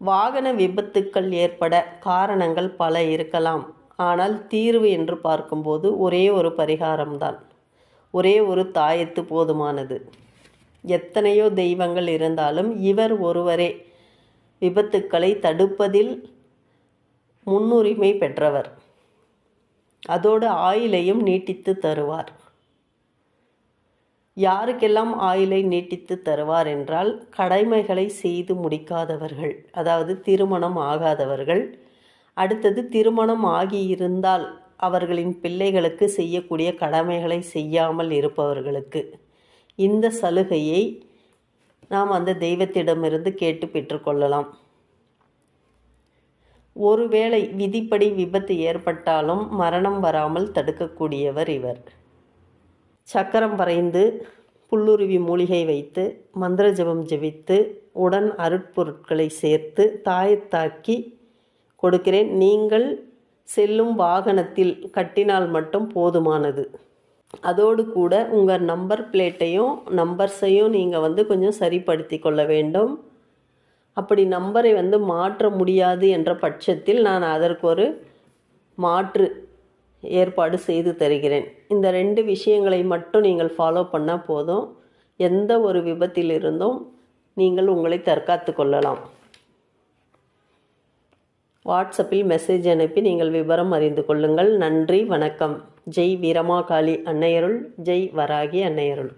வாகன விபத்துக்கள் ஏற்பட காரணங்கள் பல இருக்கலாம். ஆனால் தீர்வு என்று பார்க்கும்போது ஒரே ஒரு பரிகாரம்தான். ஒரே ஒரு தாயத்து போதுமானது. எத்தனையோ தெய்வங்கள் இருந்தாலும் இவர் ஒருவரே. விபத்துக்களை தடுப்பதில் முன்னுரிமை பெற்றவர். அதோடு ஆயிலையும் நீட்டித்து தருவார். யாருக்கெல்லாம் ஆயுளை நீட்டித்து தருவார் என்றால் கடமைகளை செய்து முடிக்காதவர்கள் அதாவது திருமணம் ஆகாதவர்கள். அடுத்தது திருமணம் ஆகியிருந்தால் அவர்களின் பிள்ளைகளுக்கு செய்யக்கூடிய கடமைகளை செய்யாமல் இருப்பவர்களுக்கு. இந்த சலுகையை நாம் அந்த தெய்வத்திடமிருந்து கேட்டு பெற்றுக்கொள்ளலாம். ஒருவேளை விதிப்படி விபத்து ஏற்பட்டாலும் மரணம் வராமல் தடுக்கக்கூடியவர் இவர். சக்கரம் வரைந்து புல்லுருவி மூலிகை வைத்து மந்திர ஜபம் ஜெபித்து உடன் அருட்பொருட்களை சேர்த்து தாயத்தாக்கி கொடுக்கிறேன். நீங்கள் செல்லும் வாகனத்தில் கட்டினால் மட்டும் போதுமானது. அதோடு கூட உங்கள் நம்பர் பிளேட்டையும் நம்பர்ஸையும் நீங்கள் வந்து கொஞ்சம் சரிப்படுத்தி கொள்ள வேண்டும். அப்படி நம்பரை வந்து மாற்ற முடியாது என்ற பட்சத்தில் நான் அதற்கு ஒரு மாற்று ஏற்பாடு செய்து தருகிறேன். இந்த ரெண்டு விஷயங்களை மட்டும் நீங்கள் ஃபாலோ பண்ணால் போதும். எந்த ஒரு விபத்திலிருந்தும் நீங்கள் உங்களை தற்காத்து கொள்ளலாம். வாட்ஸ்அப்பில் மெசேஜ் அனுப்பி நீங்கள் விவரம் அறிந்து கொள்ளுங்கள். நன்றி வணக்கம். ஜெய் வீரமாகாளி அன்னையருள் ஜெய் வராகி அன்னையருள்.